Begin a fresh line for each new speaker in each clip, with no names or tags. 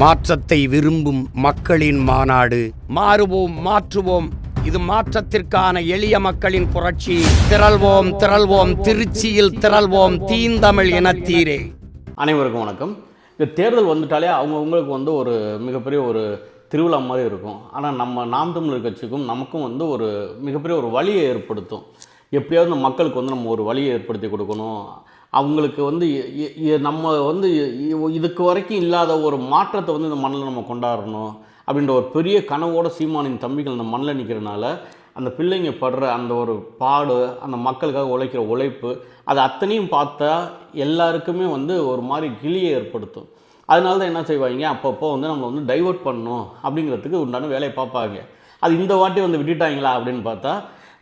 மாற்றத்தை விரும்பும் மக்களின் மாநாடு. மாறுவோம் மாற்றுவோம். இது மாற்றத்திற்கான எளிய மக்களின் புரட்சி. திரள்வோம் திரள்வோம். திருச்சியில் திரள்வோம். தீந்தமிழ் இனத்தீரே
அனைவருக்கும் வணக்கம். இந்த தேர்தல் வந்துட்டாலே அவங்கவுங்களுக்கு வந்து ஒரு மிகப்பெரிய ஒரு திருவிழா மாதிரி இருக்கும். ஆனால் நம்ம நாம் தமிழர் கட்சிக்கும் நமக்கும் வந்து ஒரு மிகப்பெரிய ஒரு வழியை ஏற்படுத்தும். எப்படியாவது மக்களுக்கு வந்து நம்ம ஒரு வழியை ஏற்படுத்தி கொடுக்கணும். அவங்களுக்கு வந்து நம்ம வந்து இதுக்கு வரைக்கும் இல்லாத ஒரு மாற்றத்தை வந்து இந்த மண்ணில் நம்ம கொண்டாடணும் அப்படின்ற ஒரு பெரிய கனவோட சீமானின் தம்பிகள் இந்த மண்ணில் நிற்கிறனால அந்த பிள்ளைங்க படுற அந்த ஒரு பாடு அந்த மக்களுக்காக உழைக்கிற உழைப்பு அது அத்தனையும் பார்த்தா எல்லாருக்குமே வந்து ஒரு மாதிரி கிளியை ஏற்படுத்தும். அதனால தான் என்ன செய்வாங்க? அப்பப்போ வந்து நம்ம வந்து டைவர்ட் பண்ணணும் அப்படிங்கிறதுக்கு உண்டான வேலையை பார்ப்பாங்க. அது இந்த வாட்டி வந்து விட்டுட்டாங்களா அப்படின்னு பார்த்தா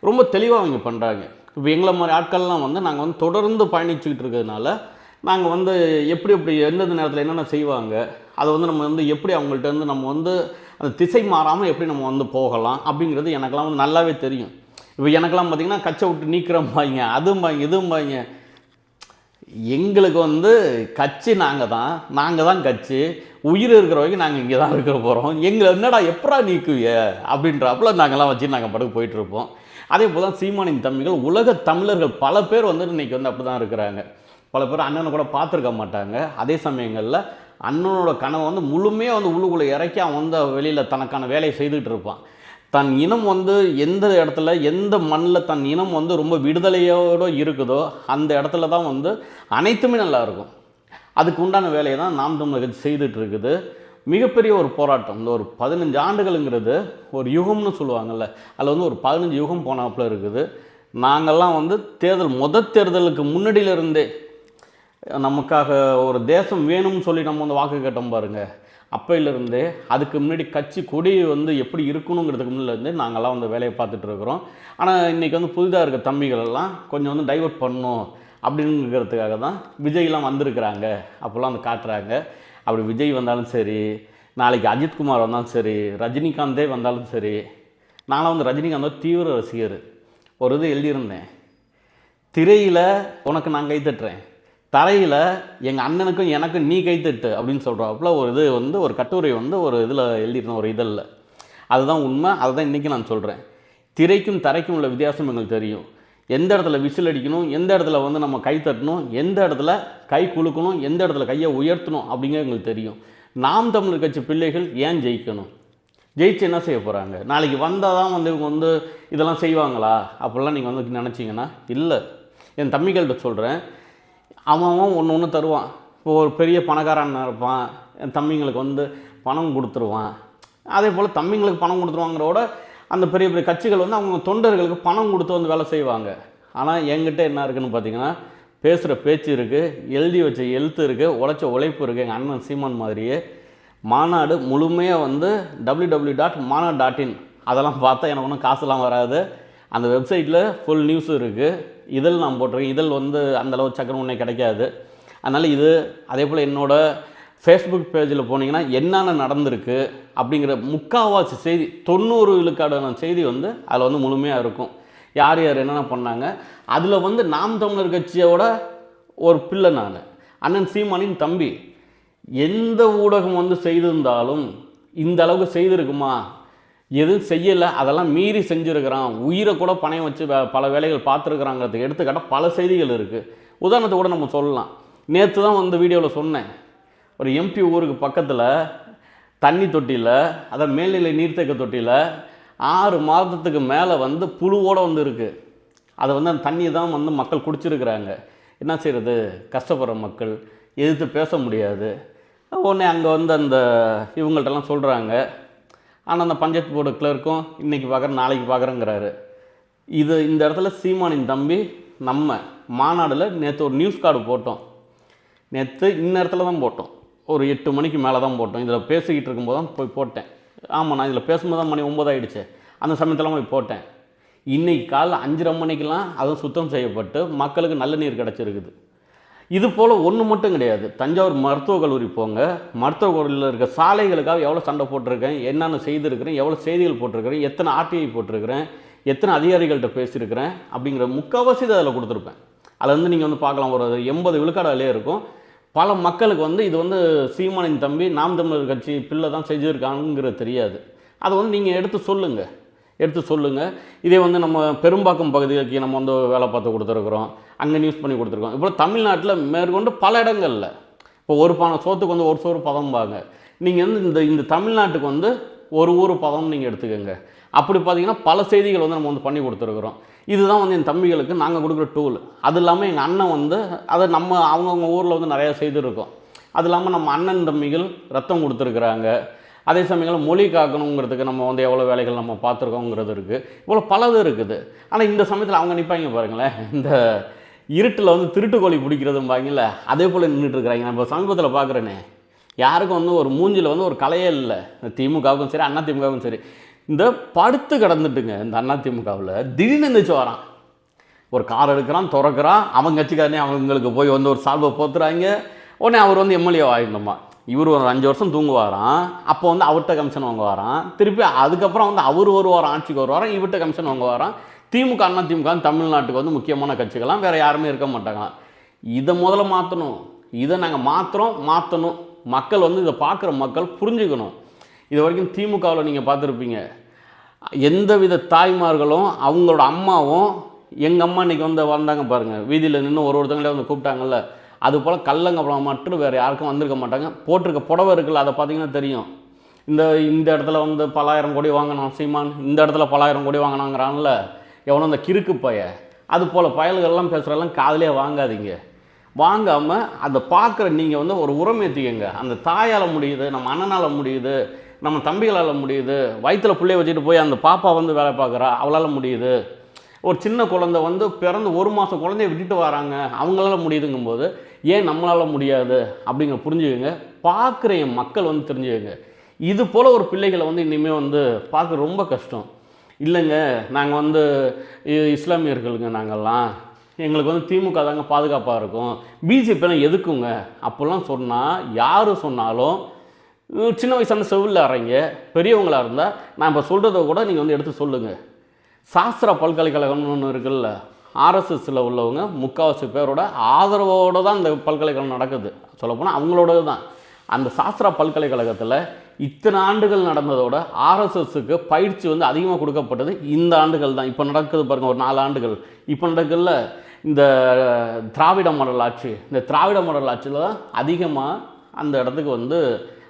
ரொம்ப தெளிவாக அவங்க பண்ணுறாங்க இப்போ எங்களை மாதிரி ஆட்கள்லாம் வந்து நாங்கள் வந்து தொடர்ந்து பயணிச்சுக்கிட்டு இருக்கிறதுனால நாங்கள் வந்து எப்படி எப்படி எந்தெந்த நேரத்தில் என்னென்ன செய்வாங்க அதை வந்து நம்ம வந்து எப்படி அவங்கள்ட்ட இருந்து நம்ம வந்து அந்த திசை மாறாமல் எப்படி நம்ம வந்து போகலாம் அப்படிங்கிறது எனக்கெல்லாம் வந்து நல்லாவே தெரியும். இப்போ எனக்கெல்லாம் பார்த்திங்கன்னா கச்சை விட்டு நீக்கிறம்பாங்க அதும்பாங்க இதும்பாங்க எங்களுக்கு வந்து கட்சி நாங்கள் தான் நாங்கள் தான் கட்சி உயிர் இருக்கிற வரைக்கும் நாங்கள் இங்கே தான் இருக்கிற போகிறோம் எங்களை என்னடா எப்படா நீக்குவிய அப்படின்றப்பல நாங்கள்லாம் வச்சு நாங்கள் படுக்க போயிட்டு இருப்போம். அதே போல் தான் சீமானின் தம்பிகள் உலக தமிழர்கள் பல பேர் வந்து இன்னைக்கு வந்து அப்படி தான் இருக்கிறாங்க. பல பேர் அண்ணனை கூட பார்த்துருக்க மாட்டாங்க. அதே சமயங்களில் அண்ணனோட கனவை வந்து முழுமையாக வந்து உள்ளுக்குள்ளே இறக்கி அவன் வந்து வெளியில் தனக்கான வேலையை செய்துக்கிட்டு இருப்பான். தன் இனம் வந்து எந்த இடத்துல எந்த மண்ணில் தன் இனம் வந்து ரொம்ப விடுதலையோடு இருக்குதோ அந்த இடத்துல தான் வந்து அனைத்துமே நல்லா இருக்கும். அதுக்கு உண்டான வேலையை தான் நாம் தமிழர் செய்துட்டு இருக்குது. மிகப்பெரிய ஒரு போராட்டம். இந்த ஒரு பதினஞ்சு ஆண்டுகளுங்கிறது ஒரு யுகம்னு சொல்லுவாங்கள்ல அதில் வந்து ஒரு பதினஞ்சு யுகம் போனாப்புல இருக்குது. நாங்கள்லாம் வந்து தேர்தல் முத தேர்தலுக்கு முன்னாடியிலிருந்தே நமக்காக ஒரு தேசம் வேணும்னு சொல்லி நம்ம வந்து வாக்கு கேட்டோம் பாருங்கள் அப்பையிலிருந்தே அதுக்கு முன்னாடி கட்சி கொடி வந்து எப்படி இருக்கணுங்கிறதுக்கு முன்னிலேருந்து நாங்கள்லாம் வந்து வேலையை பார்த்துட்டு இருக்கிறோம். ஆனால் இன்றைக்கி வந்து புதிதாக இருக்க தம்பிகள் எல்லாம் கொஞ்சம் வந்து டைவர்ட் பண்ணணும் அப்படிங்கிறதுக்காக தான் விஜய்லாம் வந்திருக்கிறாங்க. அப்போல்லாம் வந்து காட்டுறாங்க. அப்படி விஜய் வந்தாலும் சரி நாளைக்கு அஜித்குமார் வந்தாலும் சரி ரஜினிகாந்தே வந்தாலும் சரி நானும் வந்து ரஜினிகாந்தோட தீவிர ரசிகர். ஒரு இது எழுதியிருந்தேன். திரையில் உனக்கு நான் கைத்தட்டுறேன் தரையில் எங்கள் அண்ணனுக்கும் எனக்கும் நீ கைத்தட்டு அப்படின்னு சொல்கிறாப்புல ஒரு இது வந்து ஒரு கட்டுரை வந்து ஒரு இதில் எழுதியிருந்தேன் ஒரு இதழில். அதுதான் உண்மை அதை தான் இன்றைக்கி நான் சொல்கிறேன் திரைக்கும் தரைக்கும் உள்ள வித்தியாசம் எங்களுக்கு தெரியும். எந்த இடத்துல விசில் அடிக்கணும் எந்த இடத்துல வந்து நம்ம கை தட்டணும் எந்த இடத்துல கை குலுக்கணும் எந்த இடத்துல கையை உயர்த்தணும் அப்படிங்கிறது எங்களுக்கு தெரியும். நாம் தமிழர் கட்சி பிள்ளைகள் ஏன் ஜெயிக்கணும்? ஜெயிச்சு என்ன செய்ய போகிறாங்க நாளைக்கு வந்தால் தான் வந்து இவங்க வந்து இதெல்லாம் செய்வாங்களா? அப்படிலாம் நீங்கள் வந்து நினச்சிங்கன்னா இல்லை. என் தம்பிகள்கிட்ட சொல்கிறேன் அவன் ஒன்று ஒன்று தருவான். இப்போ ஒரு பெரிய பணக்காரன் இருப்பான். என் தம்பிங்களுக்கு வந்து பணம் கொடுத்துருவான். அதே போல் தம்பிங்களுக்கு பணம் கொடுத்துருவாங்கிறோட அந்த பெரிய பெரிய கட்சிகள் வந்து அவங்க தொண்டர்களுக்கு பணம் கொடுத்து வந்து வேலை செய்வாங்க. ஆனால் என்கிட்ட என்ன இருக்குன்னு பார்த்தீங்கன்னா பேசுகிற பேச்சு இருக்குது எழுதி வச்ச எழுத்து இருக்குது உழைச்ச உழைப்பு இருக்குது எங்கள் அண்ணன் சீமான் மாதிரியே மாநாடு முழுமையாக வந்து W W dot Maanadu dot in அதெல்லாம் பார்த்தா எனக்கு ஒன்றும் காசுலாம் வராது. அந்த வெப்சைட்டில் ஃபுல் நியூஸும் இருக்குது இதழ் நான் போட்டிருக்கேன். இதழ் வந்து அந்தளவு சக்கரம் ஒன்றே கிடைக்காது. அதனால் இது அதே போல் என்னோட ஃபேஸ்புக் பேஜில் போனீங்கன்னா என்னென்ன நடந்திருக்கு அப்படிங்கிற முக்கால்வாசி செய்தி தொண்ணூறு விழுக்காடான செய்தி வந்து அதில் வந்து முழுமையாக இருக்கும். யார் யார் என்னென்ன பண்ணாங்க? அதில் வந்து நாம் தமிழர் கட்சியோட ஒரு பிள்ளை நான் அண்ணன் சீமானின் தம்பி. எந்த ஊடகம் வந்து செய்திருந்தாலும் இந்த அளவுக்கு செய்திருக்குமா? எதுவும் செய்யலை. அதெல்லாம் மீறி செஞ்சுருக்கிறான். உயிரை கூட பணையம் வச்சு பல வேலைகள் பார்த்துருக்குறாங்கிறதுக்கு எடுத்துக்காட்டால் பல செய்திகள் இருக்குது உதாரணத்தை கூட நம்ம சொல்லலாம். நேற்று தான் வந்து வீடியோவில் சொன்னேன். ஒரு எம்பி ஊருக்கு பக்கத்தில் தண்ணி தொட்டியில் அதான் மேல்நிலை நீர்த்தேக்க தொட்டியில் ஆறு மாதத்துக்கு மேலே வந்து புழுவோடு வந்து இருக்குது அதை வந்து அந்த தண்ணியை தான் வந்து மக்கள் குடிச்சிருக்கிறாங்க. என்ன செய்கிறது கஷ்டப்படுற மக்கள் எதிர்த்து பேச முடியாது. உடனே அங்கே வந்து அந்த இவங்கள்ட்டலாம் சொல்கிறாங்க ஆனால் அந்த பஞ்சாயத்து போர்டு கிளர்க்கும் இன்றைக்கி பார்க்குறேன் நாளைக்கு பார்க்குறேங்கிறாரு இது இந்த இடத்துல சீமானின் தம்பி நம்ம மாநாடில் நேற்று ஒரு நியூஸ் கார்டு போட்டோம். நேற்று இந்நேரத்தில் தான் போட்டோம். ஒரு எட்டு மணிக்கு மேலே தான் போட்டோம். இதில் பேசிக்கிட்டு இருக்கும்போது தான் போய் போட்டேன். ஆமாம் நான் இதில் பேசும்போது தான் மணி ஒம்பது அந்த சமயத்தில் போய் போட்டேன். இன்றைக்கி காலைல அஞ்சரை மணிக்கெலாம் அதுவும் சுத்தம் செய்யப்பட்டு மக்களுக்கு நல்ல நீர் கிடச்சிருக்குது. இது போல் ஒன்று மட்டும் கிடையாது. தஞ்சாவூர் மருத்துவக் கல்லூரி போங்க. மருத்துவக் கல்லூரியில் இருக்க சாலைகளுக்காக எவ்வளோ சண்டை போட்டிருக்கேன் என்னென்ன செய்திருக்கிறேன் எவ்வளோ செய்திகள் போட்டிருக்கிறேன் எத்தனை ஆர்டிஐ போட்டிருக்கிறேன் எத்தனை அதிகாரிகள்கிட்ட பேசியிருக்கிறேன் அப்படிங்கிற முக்கால்வாசி அதில் கொடுத்துருப்பேன். அதில் வந்து நீங்கள் வந்து பார்க்கலாம். ஒரு எண்பது விழுக்காடு அதிலே இருக்கும். பல மக்களுக்கு வந்து இது வந்து சீமானின் தம்பி நாம் தமிழர் கட்சி பிள்ளை தான் செஞ்சுருக்காங்கிறது தெரியாது. அதை வந்து நீங்கள் எடுத்து சொல்லுங்கள் எடுத்து சொல்லுங்கள் இதே வந்து நம்ம பெரும்பாக்கம் பகுதிகளுக்கு நம்ம வந்து வேலை பார்த்து கொடுத்துருக்குறோம். அங்கே நியூஸ் பண்ணி கொடுத்துருக்கோம் இப்போ தமிழ்நாட்டில் மேற்கொண்டு பல இடங்களில். இப்போ ஒரு பானை சோத்துக்கு வந்து ஒரு சோறு பதம்பாங்க. நீங்கள் வந்து இந்த இந்த தமிழ்நாட்டுக்கு வந்து ஒரு ஊர் பதம் நீங்கள் எடுத்துக்கோங்க. அப்படி பார்த்தீங்கன்னா பல செய்திகள் வந்து நம்ம வந்து பண்ணி கொடுத்துருக்குறோம். இதுதான் வந்து என் தம்பிகளுக்கு நாங்கள் கொடுக்குற டூல் அது இல்லாமல் எங்கள் அண்ணன் வந்து அதை நம்ம அவங்கவுங்க ஊரில் வந்து நிறையா செய்திருக்கோம் அது இல்லாமல் நம்ம அண்ணன் தம்பிகள் ரத்தம் கொடுத்துருக்குறாங்க. அதே சமயங்களில் மொழி காக்கணுங்கிறதுக்கு நம்ம வந்து எவ்வளோ வேலைகள் நம்ம பார்த்துருக்கோங்கிறது இருக்குது இவ்வளோ பலது இருக்குது. ஆனால் இந்த சமயத்தில் அவங்க நிற்பாங்க பாருங்களேன். இந்த இருட்டில் வந்து திருட்டுக்கோழி பிடிக்கிறதும்பாங்கல்ல அதே போல் நின்றுட்டுருக்குறாங்க நான் நம்ம சமீபத்தில் பார்க்குறேனே. யாருக்கும் வந்து ஒரு மூஞ்சில் வந்து ஒரு கலையே இல்லை. திமுகவுக்கும் சரி அண்ணா திமுகவுக்கும் சரி. இந்த படுத்து கிடந்துட்டுங்க இந்த அண்ணா திமுகவில் திடீர்னு எந்திரிச்சு வரான். ஒரு கார் எடுக்கிறான் திறக்கிறான் அவங்க கட்சிக்காரனே அவங்களுக்கு போய் வந்து ஒரு சால்வை போத்துறாங்க. உடனே அவர் வந்து எம்எல்ஏ ஆகிடணுமா இவர் ஒரு அஞ்சு வருஷம் தூங்குவாராம். அப்போ வந்து அவர்கிட்ட கமிஷன் வாங்குவாராம். திருப்பி அதுக்கப்புறம் வந்து அவர் ஒரு வாரம் ஆட்சிக்கு வருவாராம் இவர்கிட்ட கமிஷன் வாங்குவாராம். திமுக அண்ணா திமுக தமிழ்நாட்டுக்கு வந்து முக்கியமான கட்சிகள்லாம் வேறு யாருமே இருக்க மாட்டாங்களாம். இதை முதல்ல மாற்றணும் இதை நாங்கள் மாற்றுறோம் மாற்றணும் மக்கள் வந்து இதை பார்க்குற மக்கள் புரிஞ்சுக்கணும். இது வரைக்கும் திமுகவில் நீங்கள் பார்த்துருப்பீங்க. எந்தவித தாய்மார்களும் அவங்களோட அம்மாவும் எங்கள் அம்மா இன்னைக்கு வந்து வந்தாங்க பாருங்கள் வீதியில் நின்று ஒரு ஒருத்தங்களே வந்து கூப்பிட்டாங்கல்ல. அது போல் கல்லங்கப்பலம் மட்டும் வேறு யாருக்கும் வந்திருக்க மாட்டாங்க. போட்டிருக்க புடவை இருக்குல்ல அதை பார்த்தீங்கன்னா தெரியும். இந்த இந்த இடத்துல வந்து பலாயிரம் கோடி வாங்கினோம் சீமான். இந்த இடத்துல பலாயிரம் கோடி வாங்கினாங்கிறான்ல. எவனோ அந்த கிறுக்கு பைய. அது போல் பயல்கள்லாம் பேசுகிறதெல்லாம் காதுலயே வாங்காதீங்க. வாங்காமல் அதை பார்க்குற நீங்கள் வந்து ஒரு உரம் ஏற்றிக்கங்க அந்த தாயால் முடியுது நம்ம அண்ணனால் முடியுது. நம்ம தம்பிகளால் முடியுது. வயிற்றுல பிள்ளைய வச்சுட்டு போய் அந்த பாப்பா வந்து வேலை பார்க்குறா அவளால் முடியுது. ஒரு சின்ன குழந்தை வந்து பிறந்து ஒரு மாதம் குழந்தைய விட்டுட்டு வராங்க அவங்களால முடியுதுங்கும்போது ஏன் நம்மளால் முடியாது? அப்படிங்கிற புரிஞ்சுக்கோங்க. பார்க்குற என் மக்கள் வந்து தெரிஞ்சுக்கோங்க. இது போல் ஒரு பிள்ளைகளை வந்து இனிமேல் வந்து பார்க்க ரொம்ப கஷ்டம். இல்லைங்க நாங்கள் வந்து இ- இஸ்லாமியர்களுங்க நாங்கள்லாம் எங்களுக்கு வந்து திமுக தாங்க பாதுகாப்பாக இருக்கும். பிஜேபிலாம் எதுக்குங்க? அப்போல்லாம் சொன்னால் யார் சொன்னாலும் சின்ன வயசான செவிலில் அறைங்க பெரியவங்களாக இருந்தால் நான் இப்போ சொல்கிறத கூட நீங்கள் வந்து எடுத்து சொல்லுங்கள் சாஸ்திரா பல்கலைக்கழகம்னு ஒன்று இருக்குல்ல ஆர்எஸ்எஸில் உள்ளவங்க முக்கால்வாசி பேரோட ஆதரவோடு தான் இந்த பல்கலைக்கழகம் நடக்குது. சொல்லப்போனால் அவங்களோடது தான் அந்த சாஸ்திரா பல்கலைக்கழகத்தில் இத்தனை ஆண்டுகள் நடந்ததோட ஆர்எஸ்எஸ்க்கு பயிற்சி வந்து அதிகமாக கொடுக்கப்பட்டது இந்த ஆண்டுகள் தான். இப்போ நடக்குது பாருங்கள் ஒரு நாலு ஆண்டுகள். இப்போ நடக்குதுல்ல இந்த திராவிட மாடல் ஆட்சி. இந்த திராவிட மாடல் ஆட்சியில் தான் அதிகமாக அந்த இடத்துக்கு வந்து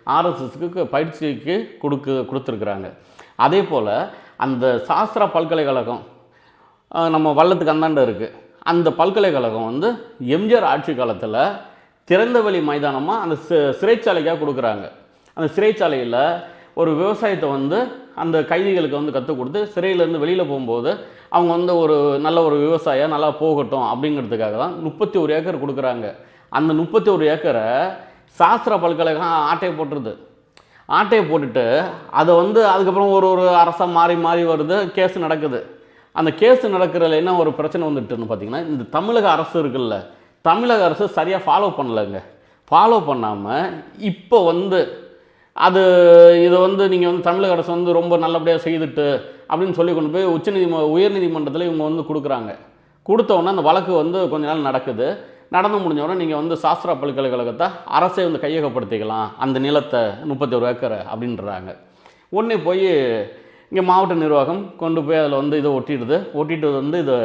ஆர்எஸ்எஸ்க்கு பயிற்சிக்கு கொடுக்கு கொடுத்துருக்குறாங்க. அதே போல் அந்த சாஸ்திரா பல்கலைக்கழகம் நம்ம வல்லத்துக்கு அந்தாண்ட இருக்குது அந்த பல்கலைக்கழகம் வந்து எம்ஜிஆர் ஆட்சி காலத்தில் திறந்தவெளி மைதானமாக அந்த சி- சிறைச்சாலைக்காக கொடுக்குறாங்க. அந்த சிறைச்சாலையில் ஒரு விவசாயத்தை வந்து அந்த கைதிகளுக்கு வந்து கற்றுக் கொடுத்து சிறையிலேருந்து வெளியில் போகும்போது அவங்க வந்து ஒரு நல்ல ஒரு விவசாயம் நல்லா போகட்டும் அப்படிங்கிறதுக்காக தான் முப்பத்தி ஒரு ஏக்கர் கொடுக்குறாங்க. அந்த முப்பத்தி ஒரு ஏக்கரை சாஸ்திர பல்கலைக்கழகம் ஆட்டையை போட்டுருது. ஆட்டையை போட்டுட்டு அதை வந்து அதுக்கப்புறம் ஒரு ஒரு அரசாக மாறி மாறி வருது கேஸ் நடக்குது. அந்த கேஸ் நடக்கிறதுல என்ன ஒரு பிரச்சனை வந்துட்டுன்னு பார்த்தீங்கன்னா இந்த தமிழக அரசு இருக்குல்ல தமிழக அரசு சரியாக ஃபாலோ பண்ணலைங்க. ஃபாலோ பண்ணாமல் இப்போ வந்து அது இதை வந்து நீங்கள் வந்து தமிழக அரசு வந்து ரொம்ப நல்லபடியாக செய்துட்டு அப்படின்னு சொல்லி கொண்டு போய் உச்சநீதிம உயர்நீதிமன்றத்தில் இவங்க வந்து கொடுக்குறாங்க. கொடுத்த உடனே அந்த வழக்கு வந்து கொஞ்ச நாள் நடக்குது. நடந்து முடிஞ்சவடனே நீங்கள் வந்து சாஸ்திரா பல்கலைக்கழகத்தை அரசே வந்து கையகப்படுத்திக்கலாம். அந்த நிலத்தை முப்பத்தி ஒரு ஏக்கரை அப்படின்றாங்க. உடனே போய் இங்கே மாவட்ட நிர்வாகம் கொண்டு போய் அதில் வந்து இதை ஒட்டிடுது. ஒட்டிட்டு வந்து இது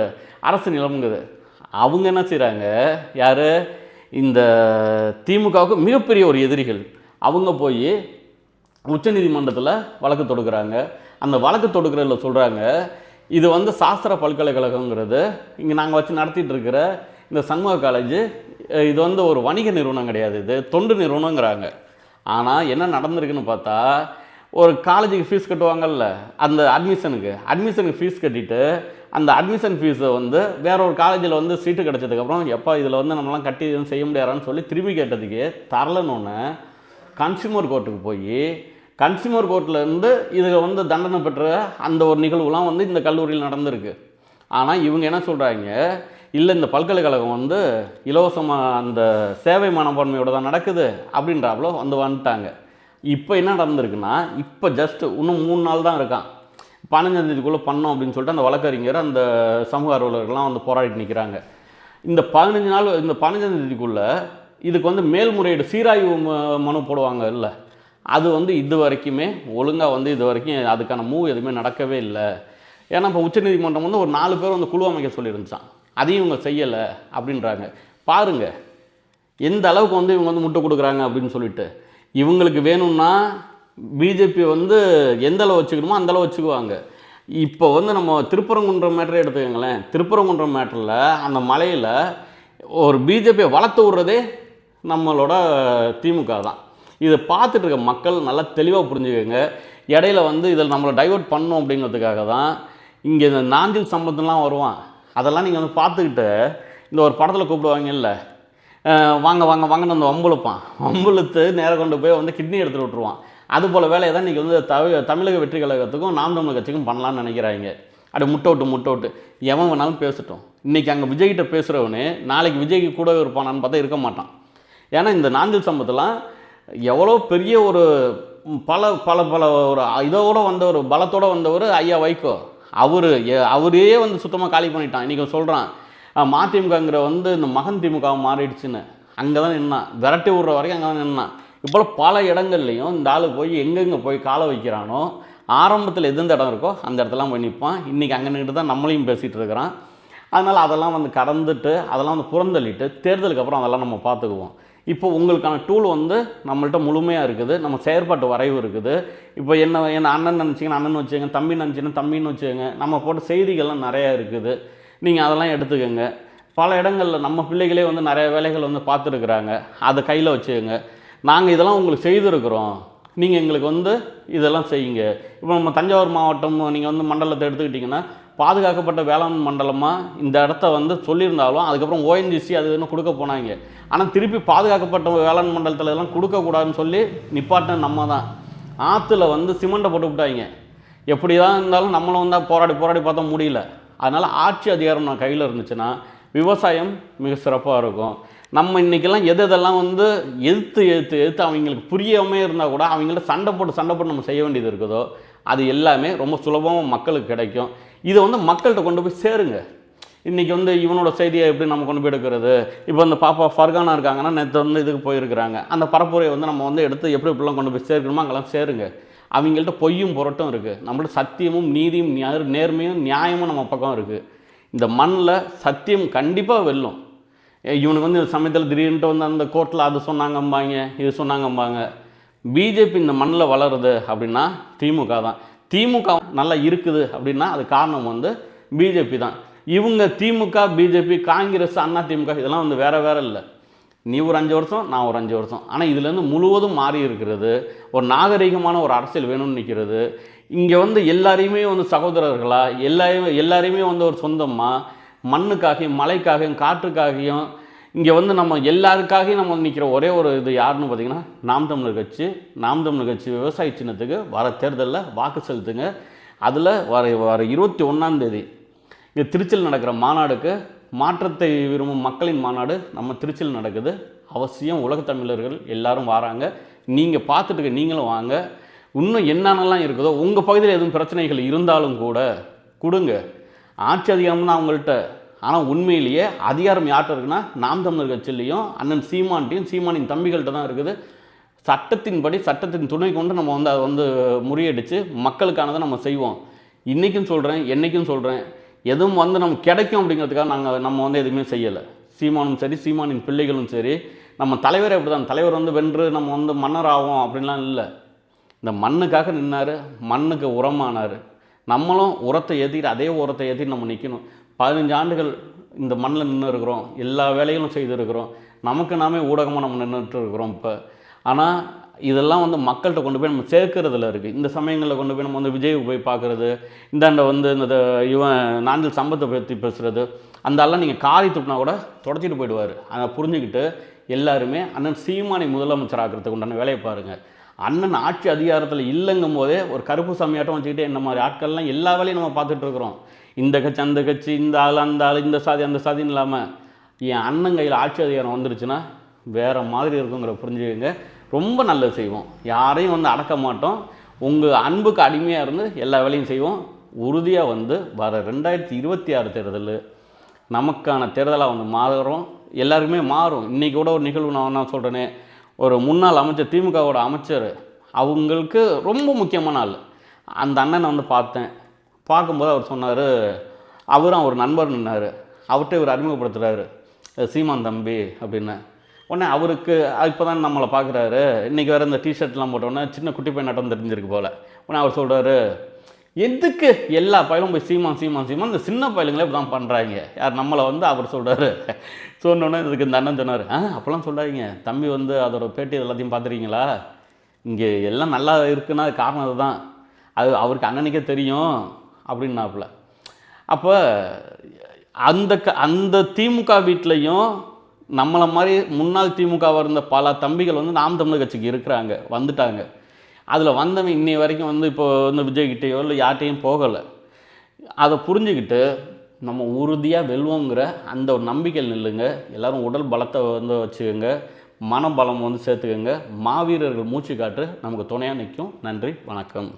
அரசு நிலம்ங்குது. அவங்க என்ன செய்கிறாங்க யார்? இந்த திமுகவுக்கு மிகப்பெரிய ஒரு எதிரிகள். அவங்க போய் உச்சநீதிமன்றத்தில் வழக்கு தொடுக்குறாங்க. அந்த வழக்கு தொடுக்கிறதில் சொல்கிறாங்க இது வந்து சாஸ்திர பல்கலைக்கழகங்கிறது இங்கே நாங்கள் வச்சு நடத்திட்டு இருக்கிற இந்த சண்முக காலேஜ் இது வந்து ஒரு வணிக நிறுவனம் கிடையாது இது தொண்டு நிறுவனங்கிறாங்க. ஆனால் என்ன நடந்திருக்குன்னு பார்த்தா ஒரு காலேஜுக்கு ஃபீஸ் கட்டுவாங்கல்ல அந்த அட்மிஷனுக்கு அட்மிஷனுக்கு ஃபீஸ் கட்டிட்டு அந்த அட்மிஷன் ஃபீஸை வந்து வேற ஒரு காலேஜில் வந்து சீட்டு கிடச்சதுக்கப்புறம் எப்போ இதில் வந்து நம்மளாம் கட்டி எதுவும் செய்ய முடியாதான்னு சொல்லி திரும்பி கேட்டதுக்கு தரலன்னு கன்சியூமர் கோர்ட்டுக்கு போய் கன்சியூமர் கோர்ட்லேருந்து இதில் வந்து தண்டனை பெற்ற அந்த ஒரு நிகழ்வுலாம் வந்து இந்த கல்லூரியில் நடந்திருக்கு. ஆனால் இவங்க என்ன சொல்கிறாங்க இல்லை இந்த பல்கலைக்கழகம் வந்து இலவசமாக அந்த சேவை மனப்பான்மையோடு தான் நடக்குது அப்படின்றாப்புல வந்து வந்துட்டாங்க. இப்போ என்ன நடந்திருக்குன்னா இப்போ ஜஸ்ட்டு இன்னும் மூணு நாள் தான் இருக்கான். பதினஞ்சாந்தேதிக்குள்ளே பண்ணோம் அப்படின்னு சொல்லிட்டு அந்த வழக்கறிஞர் அந்த சமூக அலுவலர்கள்லாம் வந்து போராடிட்டு நிற்கிறாங்க இந்த பதினஞ்சு நாள் இந்த பதினஞ்சாந்தேதிக்குள்ளே இதுக்கு வந்து மேல்முறையீடு சீராய்வு ம- மனு போடுவாங்க இல்லை. அது வந்து இது வரைக்குமே ஒழுங்காக வந்து இது வரைக்கும் அதுக்கான மூவ் எதுவுமே நடக்கவே இல்லை. ஏன்னா இப்போ உச்சநீதிமன்றம் வந்து ஒரு நாலு பேர் வந்து குழு அமைக்க சொல்லியிருந்துச்சான் அதையும் இவங்க செய்யலை அப்படின்றாங்க. பாருங்க எந்த அளவுக்கு வந்து இவங்க வந்து முட்டை கொடுக்குறாங்க அப்படின்னு சொல்லிட்டு. இவங்களுக்கு வேணும்னா பிஜேபி வந்து எந்த அளவு வச்சுக்கணுமோ அந்த அளவு வச்சுக்குவாங்க. இப்போ வந்து நம்ம திருப்பரங்குன்றம் மேட்டரை எடுத்துக்கோங்களேன். திருப்பரங்குன்றம் மேட்டரில் அந்த மலையில் ஒரு பிஜேபியை வளர்த்து விட்றதே நம்மளோட திமுக தான். இதை பார்த்துட்டு இருக்க மக்கள் நல்லா தெளிவாக புரிஞ்சுக்கோங்க. இடையில வந்து இதில் நம்மளை டைவர்ட் பண்ணணும் அப்படிங்கிறதுக்காக தான் இங்கே இந்த நாஞ்சில் சம்பந்தம்லாம் வருவான். அதெல்லாம் நீங்கள் வந்து பார்த்துக்கிட்டு இந்த ஒரு படத்தில் கூப்பிடுவாங்கல்ல வாங்க வாங்க வாங்கன்னு அந்த வம்புழுப்பான். வம்புழுத்து நேராக கொண்டு போய் வந்து கிட்னி எடுத்துகிட்டு விட்ருவான் அது போல் வேலையை தான் இன்றைக்கி வந்து தமிழ் தமிழக வெற்றி கழகத்துக்கும் நாம் தமிழ் கட்சிக்கும் பண்ணலான்னு நினைக்கிறாங்க. அப்படி முட்டவுட்டு முட்டவுட்டு எவன் வேணாலும் பேசட்டும். இன்றைக்கி அங்கே விஜய்கிட்ட பேசுகிறவனே நாளைக்கு விஜய்க்கு கூட இருப்பானான்னு பார்த்தா இருக்க மாட்டான். ஏன்னா இந்த நாஞ்சில் சம்பத்தெல்லாம் எவ்வளோ பெரிய ஒரு பல பல பல ஒரு இதோட வந்த ஒரு பலத்தோட வந்தவர் ஐயா வைகோ. அவர் அவரே வந்து சுத்தமாக காலி பண்ணிட்டான். இன்றைக்கி சொல்கிறான் மதிமுகங்கிற வந்து இந்த மகன் திமுக மாறிடுச்சுன்னு. அங்கே தான் நின்னான். விரட்டி விடுற வரைக்கும் அங்கே தான் நின்னான். இப்போ பல இடங்கள்லையும் இந்த ஆள் போய் எங்கெங்கே போய் காலை வைக்கிறானோ ஆரம்பத்தில் எந்தெந்த இடம் இருக்கோ அந்த இடத்துலாம் போய் நிற்பான் இன்றைக்கி அங்கே நின்றுட்டு தான் நம்மளையும் பேசிகிட்டு இருக்கிறான். அதனால் அதெல்லாம் வந்து கடந்துட்டு அதெல்லாம் வந்து புறந்தள்ளிட்டு தேர்தலுக்கு அப்புறம் அதெல்லாம் நம்ம பார்த்துக்குவோம். இப்போ உங்களுக்கான டூல் வந்து நம்மள்ட்ட முழுமையாக இருக்குது. நம்ம செயற்பாட்டு வரைவு இருக்குது. இப்போ என்ன என்ன அண்ணன் நினச்சிங்கன்னா அண்ணன் வச்சுங்க தம்பி நினச்சிங்கன்னா தம்பின்னு வச்சுக்கோங்க நம்ம போட்ட செய்திகள்லாம் நிறையா இருக்குது. நீங்கள் அதெல்லாம் எடுத்துக்கோங்க. பல இடங்களில் நம்ம பிள்ளைகளே வந்து நிறைய வேலைகள் வந்து பார்த்துருக்குறாங்க. அதை கையில் வச்சுக்கோங்க. நாங்கள் இதெல்லாம் உங்களுக்கு செய்திருக்கிறோம். நீங்கள் எங்களுக்கு வந்து இதெல்லாம் செய்யுங்க. இப்போ நம்ம தஞ்சாவூர் மாவட்டம் நீங்கள் வந்து மண்டலத்தை எடுத்துக்கிட்டிங்கன்னா பாதுகாக்கப்பட்ட வேளாண் மண்டலமாக இந்த இடத்த வந்து சொல்லியிருந்தாலும் அதுக்கப்புறம் ஓஎன்ஜிசி அது இன்னும் கொடுக்க போனாங்க. ஆனால் திருப்பி பாதுகாக்கப்பட்ட வேளாண் மண்டலத்தில் எல்லாம் கொடுக்கக்கூடாதுன்னு சொல்லி நிப்பாட்டின நம்ம தான். ஆற்றுல வந்து சிமெண்ட்டை போட்டு விட்டாங்க. எப்படி தான் இருந்தாலும் நம்மளும் வந்தால் போராடி போராடி பார்த்தா முடியல. அதனால் ஆட்சி அதிகாரம் நான் கையில் இருந்துச்சுன்னா விவசாயம் மிக சிறப்பாக இருக்கும். நம்ம இன்றைக்கெல்லாம் எது எதெல்லாம் வந்து எதிர்த்து எதிர்த்து எதிர்த்து அவங்களுக்கு புரியாமே இருந்தால் கூட அவங்கள்ட்ட சண்டை போட்டு சண்டை போட்டு நம்ம செய்ய வேண்டியது இருக்குதோ அது எல்லாமே ரொம்ப சுலபமாக மக்களுக்கு கிடைக்கும். இதை வந்து மக்கள்கிட்ட கொண்டு போய் சேருங்க. இன்றைக்கி வந்து இவனோட செய்தியை எப்படி நம்ம கொண்டு போய் எடுக்கிறது? இப்போ இந்த பாப்பா ஃபர்கானா இருக்காங்கன்னா நேற்று வந்து இதுக்கு போயிருக்கிறாங்க. அந்த பரப்புரையை வந்து நம்ம வந்து எடுத்து எப்படி எப்படிலாம் கொண்டு போய் சேர்க்கணுமோ அங்கெல்லாம் சேருங்க. அவங்கள்ட்ட பொய்யும் புரட்டும் இருக்குது நம்மள்ட்ட சத்தியமும் நீதியும் நியா- நேர்மையும் நியாயமும் நம்ம பக்கம் இருக்குது இந்த மண்ணில் சத்தியம் கண்டிப்பாக வெல்லும். ஏ, இவனுக்கு வந்து இந்த சமயத்தில் திடீர்னுட்டு வந்து அந்த கோர்ட்டில் அது சொன்னாங்கம்பாங்க இது சொன்னாங்கம்பாங்க. பிஜேபி இந்த மண்ணில் வளருது அப்படின்னா திமுக தான். திமுக நல்லா இருக்குது அப்படின்னா அது காரணம் வந்து பிஜேபி தான். இவங்க திமுக பிஜேபி காங்கிரஸ் அண்ணா திமுக இதெல்லாம் வந்து வேறு வேறு இல்லை. நீ ஒரு அஞ்சு வருஷம் நான் ஒரு அஞ்சு வருஷம். ஆனால் இதுலேருந்து முழுவதும் மாறி இருக்கிறது. ஒரு நாகரிகமான ஒரு அரசியல் வேணும்னு நிற்கிறது இங்கே வந்து எல்லாரையுமே வந்து சகோதரர்களாக எல்லாரையும் எல்லாரையுமே வந்து ஒரு சொந்தமாக மண்ணுக்காகவும் மலைக்காகவும் காற்றுக்காகவும் இங்கே வந்து நம்ம எல்லாருக்காகவும் நம்ம நிற்கிற ஒரே ஒரு இது யாருன்னு பார்த்தீங்கன்னா நாம் தமிழர் கட்சி. நாம் தமிழர் கட்சி விவசாய சின்னத்துக்கு வர தேர்தலில் வாக்கு செலுத்துங்க. அதில் வர வர இருபத்தி ஒன்றாந்தேதி இங்கே திருச்சியில் நடக்கிற மாநாடுக்கு மாற்றத்தை விரும்பும் மக்களின் மாநாடு நம்ம திருச்சியில் நடக்குது. அவசியம் உலகத் தமிழர்கள் எல்லாரும் வராங்க. நீங்கள் பார்த்துட்டு இருக்க நீங்களும் வாங்க. இன்னும் என்னென்னலாம் இருக்குதோ உங்கள் பகுதியில் எதுவும் பிரச்சனைகள் இருந்தாலும் கூட கொடுங்க. ஆட்சி அதிகாரம்னா அவங்கள்ட்ட ஆனால் உண்மையிலேயே அதிகாரம் யார்கிட்ட இருக்குன்னா நாம் தமிழர் கட்சியிலையும் அண்ணன் சீமான்ட்டையும் சீமானின் தம்பிகள்கிட்ட தான் இருக்குது. சட்டத்தின்படி சட்டத்தின் துணை கொண்டு நம்ம வந்து அதை வந்து முறியடித்து மக்களுக்கானதை நம்ம செய்வோம். இன்றைக்கும் சொல்கிறேன் என்னைக்கும் சொல்கிறேன் எதுவும் வந்து நமக்கு கிடைக்கும் அப்படிங்கிறதுக்காக நாங்கள் நம்ம வந்து எதுவுமே செய்யலை. சீமானும் சரி சீமானின் பிள்ளைகளும் சரி நம்ம தலைவரே அப்படி தான் தலைவர் வந்து வென்று நம்ம வந்து மன்னர் ஆகும் அப்படின்லாம் இல்லை. இந்த மண்ணுக்காக நின்னார் மண்ணுக்கு உரமானார். நம்மளும் உரத்தை ஏற்றிட்டு அதே உரத்தை ஏற்றிட்டு நம்ம நிற்கணும் பதினஞ்சு ஆண்டுகள் இந்த மண்ணில் நின்று இருக்கிறோம் எல்லா வேலைகளும் செய்திருக்கிறோம். நமக்கு நாமே ஊடகமாக நம்ம நின்றுட்டு இருக்கிறோம் இப்போ. ஆனால் இதெல்லாம் வந்து மக்கள்கிட்ட கொண்டு போய் நம்ம சேர்க்கறதுல இருக்குது இந்த சமயங்களில் கொண்டு போய் நம்ம வந்து விஜய் போய் பார்க்குறது இந்தாண்ட வந்து இந்த இவன் நாஞ்சில் சம்பத்தை பற்றி பேசுகிறது அந்த நீங்கள் காரி துப்பினா கூட தொடச்சிட்டு போயிடுவார். அதை புரிஞ்சுக்கிட்டு எல்லாருமே அண்ணன் சீமானை முதலமைச்சர் ஆக்கிறதுக்கு உண்டான வேலையை பாருங்கள் அண்ணன் ஆட்சி அதிகாரத்தில் இல்லைங்கும் போதே ஒரு கருப்பு சாமியாட்டம் வச்சுக்கிட்டு இந்த மாதிரி ஆட்கள்லாம் எல்லா வேலையும் நம்ம பார்த்துட்டு இருக்கிறோம். இந்த கட்சி அந்த கட்சி இந்த ஆள் அந்த ஆள் இந்த சாதி அந்த சாதின்னு இல்லாமல் என் அண்ணன் கையில் ஆட்சி அதிகாரம் வந்துருச்சுன்னா வேறு மாதிரி இருக்குங்கிற புரிஞ்சுக்கங்க. ரொம்ப நல்லது செய்வோம். யாரையும் வந்து அடக்க மாட்டோம். உங்கள் அன்புக்கு அடிமையாக இருந்து எல்லா வேலையும் செய்வோம். உறுதியாக வந்து வர ரெண்டாயிரத்தி இருபத்தி ஆறு தேர்தல் நமக்கான தேர்தலாக வந்து மாறுறோம் எல்லாருக்குமே மாறும். இன்றைக்கி கூட ஒரு நிகழ்வு நான் நான் சொல்கிறேனே ஒரு முன்னாள் அமைச்சர் திமுகவோட அமைச்சர் அவங்களுக்கு ரொம்ப முக்கியமான ஆள். அந்த அண்ணனை வந்து பார்த்தேன். பார்க்கும்போது அவர் சொன்னார் அவரும் அவர் நண்பர் நின்னார். அவர்கிட்ட இவர் அறிமுகப்படுத்துகிறாரு சீமான் தம்பி அப்படின்னு. உடனே அவருக்கு இப்போ தான் நம்மளை பார்க்குறாரு. இன்றைக்கி வேறு இந்த டிஷர்ட்லாம் போட்டோன்னே சின்ன குட்டி பையன் நட்டம் தெரிஞ்சிருக்கு போல். உடனே அவர் சொல்கிறாரு எதுக்கு எல்லா பயலும் போய் சீமான் சீமான் சீமான்? இந்த சின்ன பயலுங்களே இப்படி தான் பண்ணுறாங்க யார் நம்மளை வந்து அவர் சொல்கிறாரு சொன்னோன்னே இதுக்கு இந்த அண்ணன் சொன்னார். ஆ அப்போல்லாம் சொல்லாதீங்க. தம்பி வந்து அதோட பேட்டி எல்லாத்தையும் பார்த்துருக்கீங்களா? இங்கே எல்லாம் நல்லா இருக்குன்னா அது காரணம் அதுதான். அது அவருக்கு அண்ணனுக்கே தெரியும் அப்படின்னாப்புல. அப்போ அந்த க அந்த திமுக வீட்லேயும் நம்மளை மாதிரி முன்னாள் திமுகவாக இருந்த பல தம்பிகள் வந்து நாம் தமிழர் கட்சிக்கு இருக்கிறாங்க வந்துட்டாங்க. அதில் வந்தவன் இன்னை வரைக்கும் வந்து இப்போ வந்து விஜய்கிட்டயோ இல்லை யார்கிட்டையும் போகலை. அதை புரிஞ்சுக்கிட்டு நம்ம உறுதியாக வெல்வோங்கிற அந்த ஒரு நம்பிக்கையில் நில்லுங்க. எல்லாரும் உடல் பலத்தை வந்து வச்சுக்கோங்க. மனபலம் வந்து சேர்த்துக்கோங்க. மாவீரர்கள் மூச்சு காற்று நமக்கு துணையாக நிற்கும். நன்றி வணக்கம்.